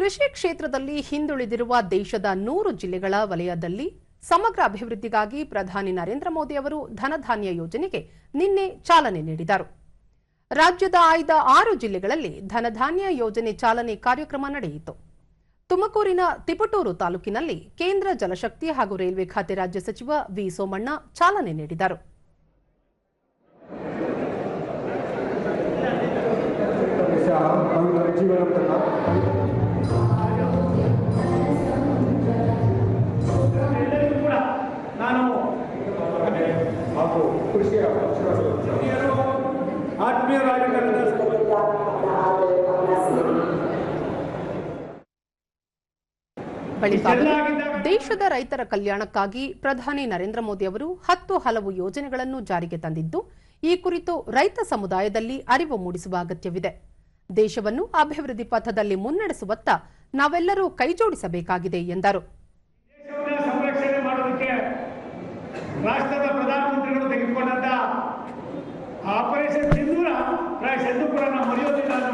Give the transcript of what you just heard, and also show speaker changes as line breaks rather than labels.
ಕೃಷಿ ಕ್ಷೇತ್ರದಲ್ಲಿ ಹಿಂದುಳಿದಿರುವ ದೇಶದ ನೂರು ಜಿಲ್ಲೆಗಳ ವಲಯದಲ್ಲಿ ಸಮಗ್ರ ಅಭಿವೃದ್ಧಿಗಾಗಿ ಪ್ರಧಾನಿ ನರೇಂದ್ರ ಮೋದಿ ಅವರು ಧನಧಾನ್ಯ ಯೋಜನೆಗೆ ನಿನ್ನೆ ಚಾಲನೆ ನೀಡಿದರು. ರಾಜ್ಯದ ಆಯ್ದ ಆರು ಜಿಲ್ಲೆಗಳಲ್ಲಿ ಧನಧಾನ್ಯ ಯೋಜನೆ ಚಾಲನೆ ಕಾರ್ಯಕ್ರಮ ನಡೆಯಿತು. ತುಮಕೂರಿನ ತಿಪಟೂರು ತಾಲೂಕಿನಲ್ಲಿ ಕೇಂದ್ರ ಜಲಶಕ್ತಿ ಹಾಗೂ ರೈಲ್ವೆ ಖಾತೆ ರಾಜ್ಯ ಸಚಿವ ವಿ ಸೋಮಣ್ಣ ಚಾಲನೆ ನೀಡಿದರು.
ಹಾಗೂ ಕೃಷಿಯ ಹಿರಿಯರು, ಆತ್ಮೀಯರಾಗಿ
ಬಳಿಕ ದೇಶದ ರೈತರ ಕಲ್ಯಾಣಕ್ಕಾಗಿ ಪ್ರಧಾನಿ ನರೇಂದ್ರ ಮೋದಿ ಅವರು ಹತ್ತು ಹಲವು ಯೋಜನೆಗಳನ್ನು ಜಾರಿಗೆ ತಂದಿದ್ದು ಈ ಕುರಿತು ರೈತ ಸಮುದಾಯದಲ್ಲಿ ಅರಿವು ಮೂಡಿಸುವ ಅಗತ್ಯವಿದೆ. ದೇಶವನ್ನು ಅಭಿವೃದ್ಧಿ ಪಥದಲ್ಲಿ ಮುನ್ನಡೆಸುವತ್ತ ನಾವೆಲ್ಲರೂ ಕೈಜೋಡಿಸಬೇಕಾಗಿದೆ ಎಂದರು.
Esto para la murió de la